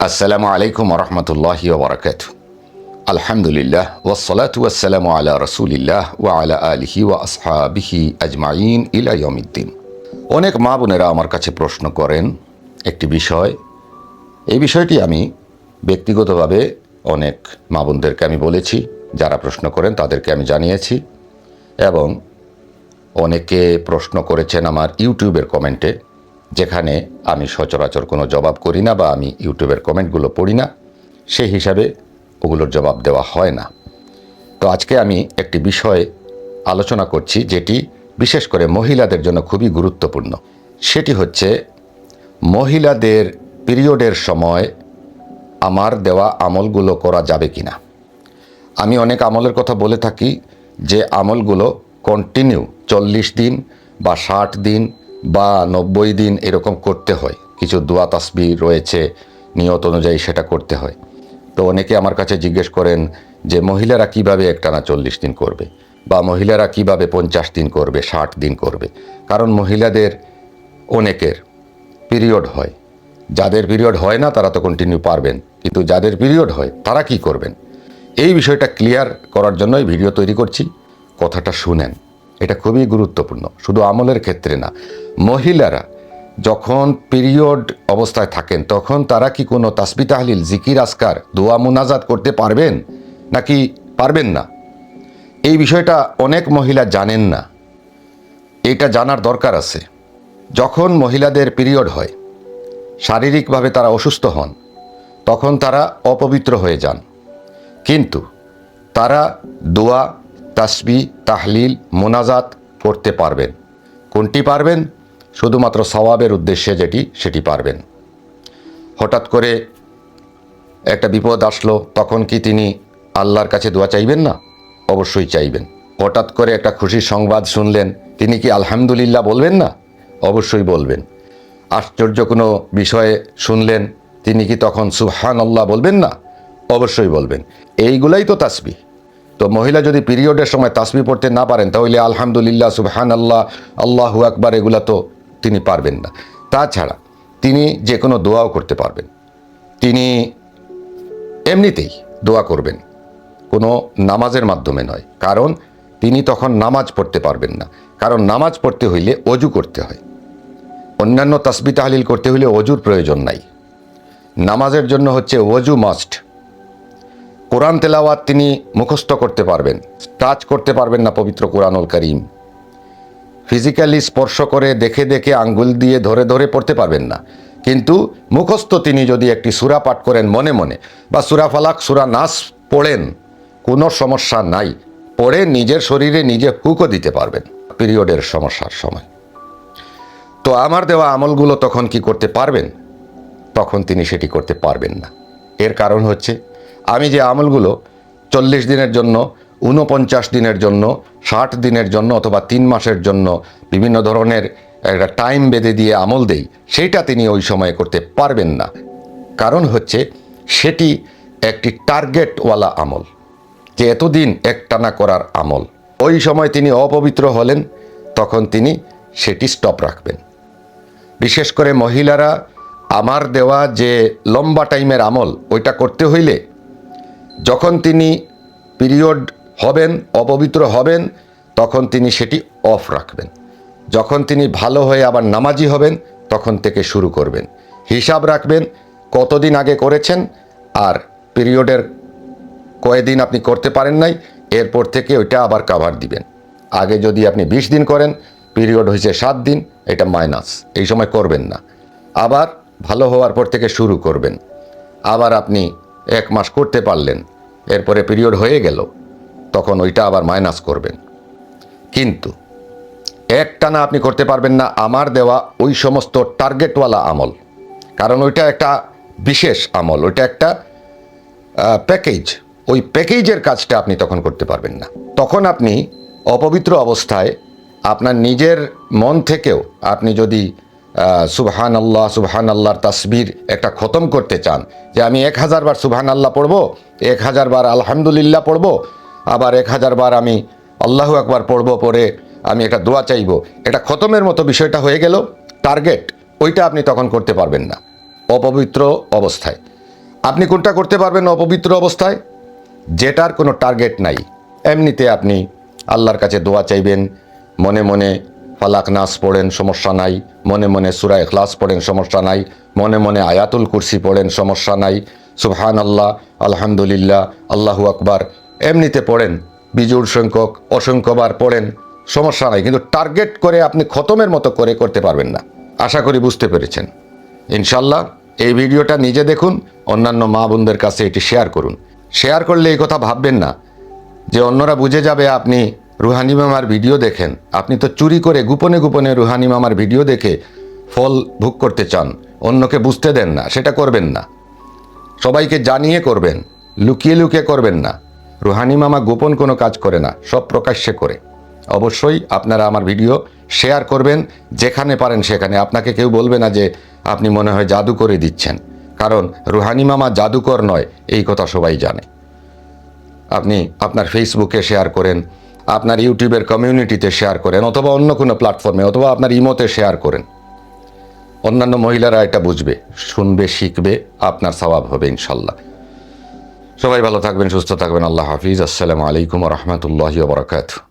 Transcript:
আসসালামু আলাইকুম রহমতুল্লাহ ওবরাকাত আলহামদুলিল্লাহ ওসলাত ওয়াসালামু আলা রসুলিল্লাহ ওয়া আলা আলিহি ওয়া আসহাবিহি আজমাইন ইলা ইয়মিদ্দিন অনেক মা বোনেরা আমার কাছে প্রশ্ন করেন একটি বিষয়। এই বিষয়টি আমি ব্যক্তিগতভাবে অনেক মা বোনদেরকে আমি বলেছি, যারা প্রশ্ন করেন তাদেরকে আমি জানিয়েছি এবং অনেকে প্রশ্ন করেছেন আমার ইউটিউবের কমেন্টে। যেখানে আমি সচরাচর কোনো জবাব করি না বা আমি ইউটিউবের কমেন্টগুলো পড়ি না, সেই হিসাবে ওগুলোর জবাব দেওয়া হয় না। তো আজকে আমি একটি বিষয় আলোচনা করছি যেটি বিশেষ করে মহিলাদের জন্য খুবই গুরুত্বপূর্ণ। সেটি হচ্ছে মহিলাদের পিরিয়ডের সময় আমার দেওয়া আমলগুলো করা যাবে কি না আমি অনেক আমলের কথা বলে থাকি যে আমলগুলো কন্টিনিউ চল্লিশ দিন বা ষাট দিন বা নব্বই দিন এরকম করতে হয়। কিছু দোয়া তাসবি রয়েছে, নিয়ত অনুযায়ী সেটা করতে হয়। তো অনেকে আমার কাছে জিজ্ঞেস করেন যে, মহিলারা কীভাবে একটানা চল্লিশ দিন করবে? বা মহিলারা কীভাবে পঞ্চাশ দিন করবে, ষাট দিন করবে? কারণ মহিলাদের অনেকের পিরিয়ড হয়। যাদের পিরিয়ড হয় না, তারা তো কন্টিনিউ পারবেন। কিন্তু যাদের পিরিয়ড হয়, তারা কি করবেন? এই বিষয়টা ক্লিয়ার করার জন্যই ভিডিও তৈরি করছি। কথাটা শুনেন। এটা খুবই গুরুত্বপূর্ণ, শুধু আমলের ক্ষেত্রে না। মহিলারা যখন পিরিয়ড অবস্থায় থাকেন, তখন তারা কি কোনো তাসবি তাহলিল, জিকির আসকার দোয়া, মুনাজাত করতে পারবেন? নাকি পারবেন না? এই বিষয়টা অনেক মহিলা জানেন না। এটা জানার দরকার আছে। যখন মহিলাদের পিরিয়ড হয়, শারীরিকভাবে তারা অসুস্থ হন, তখন তারা অপবিত্র হয়ে যান। কিন্তু তারা দোয়া তাসবি, তাহলিল, মোনাজাত করতে পারবেন। কোনটি পারবেন? শুধুমাত্র সওয়াবের উদ্দেশ্যে যেটি, সেটি পারবেন। হঠাৎ করে একটা বিপদ আসলো, তখন কি তিনি আল্লাহর কাছে দোয়া চাইবেন না? অবশ্যই চাইবেন। হঠাৎ করে একটা খুশির সংবাদ শুনলেন, তিনি কি আলহামদুলিল্লাহ বলবেন না? অবশ্যই বলবেন। আশ্চর্য কোনো বিষয়ে শুনলেন, তিনি কি তখন সুহান আল্লাহ বলবেন না? অবশ্যই বলবেন। এইগুলাই তো তাসবি। তো মহিলা যদি পিরিয়ডের সময় তাসবি পড়তে না পারেন, তাহলে আলহামদুলিল্লাহ সুবহান আল্লাহ আল্লাহু আকবার এগুলা তো তিনি পারবেন না। তাছাড়া তিনি যে কোনো দোয়াও করতে পারবেন। তিনি এমনিতেই দোয়া করবেন। কোনো নামাজের মাধ্যমে নয়। কারণ তিনি তখন নামাজ পড়তে পারবেন না। কারণ নামাজ পড়তে হইলে অজু করতে হয়। অন্যান্য তাসবি তাহলিল করতে হইলে অজুর প্রয়োজন নাই। নামাজের জন্য হচ্ছে অজু মাস্ট। কোরআন তেলাওয়াত তিনি মুখস্থ করতে পারবেন, টাচ করতে পারবেন না পবিত্র কোরআনুল করিম। ফিজিক্যালি স্পর্শ করে দেখে দেখে আঙ্গুল দিয়ে ধরে ধরে পড়তে পারবেন না। কিন্তু মুখস্থ তিনি যদি একটি সুরা পাঠ করেন মনে মনে বা সুরা ফালাক, সুরা নাস পড়েন, কোনো সমস্যা নাই। পড়ে নিজের শরীরে নিজে হুকও দিতে পারবেন পিরিয়ডের সমস্যার সময়। তো আমার দেওয়া আমলগুলো তখন কি করতে পারবেন? তখন তিনি সেটি করতে পারবেন না। এর কারণ হচ্ছে আমি যে আমলগুলো চল্লিশ দিনের জন্য, ঊনপঞ্চাশ দিনের জন্য, ষাট দিনের জন্য অথবা তিন মাসের জন্য বিভিন্ন ধরনের একটা টাইম বেঁধে দিয়ে আমল দেই, সেইটা তিনি ওই সময়ে করতে পারবেন না। কারণ হচ্ছে সেটি একটি টার্গেটওয়ালা আমল, যে এতদিন একটানা করার আমল। ওই সময় তিনি অপবিত্র হলেন, তখন তিনি সেটি স্টপ রাখবেন। বিশেষ করে মহিলারা, আমার দেওয়া যে লম্বা টাইমের আমল, ওইটা করতে হইলে যখন তিনি পিরিয়ড হবেন, অপবিত্র হবেন, তখন তিনি সেটি অফ রাখবেন। যখন তিনি ভালো হয়ে আবার নামাজি হবেন, তখন থেকে শুরু করবেন। হিসাব রাখবেন কতদিন আগে করেছেন, আর পিরিয়ডের কয়েকদিন আপনি করতে পারেন নাই, এরপর থেকে ওইটা আবার কাভার দিবেন। আগে যদি আপনি বিশ দিন করেন, পিরিয়ড হয়েছে সাত দিন, এটা মাইনাস এই সময় করবেন না। আবার ভালো হওয়ার পর থেকে শুরু করবেন। আবার আপনি এক মাস করতে পারলেন। এরপরে পিরিয়ড হয়ে গেল, তখন ওইটা আবার মাইনাস করবেন। কিন্তু একটানা আপনি করতে পারবেন না, আমার দেওয়া ওই সমস্ত টার্গেটওয়ালা আমল। কারণ ওইটা একটা বিশেষ আমল, ওইটা একটা প্যাকেজ ওই প্যাকেজের কাজটা আপনি তখন করতে পারবেন না। তখন আপনি অপবিত্র অবস্থায় আপনার নিজের মন থেকেও আপনি যদি সুবহান আল্লাহ সুবহান আল্লাহর তাসবির একটা খতম করতে চান। যে আমি এক হাজার বার সুবহান আল্লাহ পড়ব, এক হাজার বার আলহামদুলিল্লাহ পড়ব, আবার এক হাজার বার আমি আল্লাহ একবার পড়ব পরে আমি একটা দোয়া চাইব। এটা খতমের মতো বিষয়টা হয়ে গেল। টার্গেট, ওইটা আপনি তখন করতে পারবেন না। অপবিত্র অবস্থায়। আপনি কোনটা করতে পারবেন অপবিত্র অবস্থায়? যেটার কোনো টার্গেট নাই। এমনিতে আপনি আল্লাহর কাছে দোয়া চাইবেন, মনে মনে ফালাক নাস পড়েন, সমস্যা নাই। মনে মনে সুরা এখলাস পড়েন, সমস্যা নাই। মনে মনে আয়াতুল কুরসি পড়েন, সমস্যা নাই। সুবহান আল্লাহ আলহামদুলিল্লাহ, আল্লাহু আকবার। এমনিতে পড়েন বিজুর সংখ্যক অসংখ্যবার পড়েন, সমস্যা নাই। কিন্তু টার্গেট করে আপনি খতমের মতো করে করতে পারবেন না। আশা করি বুঝতে পেরেছেন। ইনশাল্লাহ এই ভিডিওটা নিজে দেখুন, অন্যান্য মা বোনদের কাছে এটি শেয়ার করুন। শেয়ার করলে এই কথা ভাববেন না যে অন্যরা বুঝে যাবে আপনি রুহানি মামার ভিডিও দেখেন। আপনি তো চুরি করে গোপনে গোপনে রুহানি মামার ভিডিও দেখে ফল ভোগ করতে চান। অন্যকে বুঝতে দেন না, সেটা করবেন না। সবাইকে জানিয়ে করবেন, লুকিয়ে লুকিয়ে করবেন না। রুহানি মামা গোপন কোনো কাজ করে না, সব প্রকাশ্যে করে। অবশ্যই আপনারা আমার ভিডিও শেয়ার করবেন, যেখানে পারেন সেখানে। আপনাকে কেউ বলবে না যে আপনি মনে হয় জাদু করে দিচ্ছেন। কারণ রুহানি মামা জাদুকর নয়, এই কথা সবাই জানে। আপনি আপনার ফেসবুকে শেয়ার করেন আপনার ইউটিউবের কমিউনিটিতে শেয়ার করেন অথবা অন্য কোনো প্ল্যাটফর্মে অথবা আপনার ইমোতে শেয়ার করেন। অন্যান্য মহিলারা এটা বুঝবে, শুনবে, শিখবে, আপনার স্বভাব হবে ইনশাল্লাহ। সবাই ভালো থাকবেন, সুস্থ থাকবেন, আল্লাহ হাফিজ। আসসালামু আলাইকুম রহমতুল্লাহ বরকাত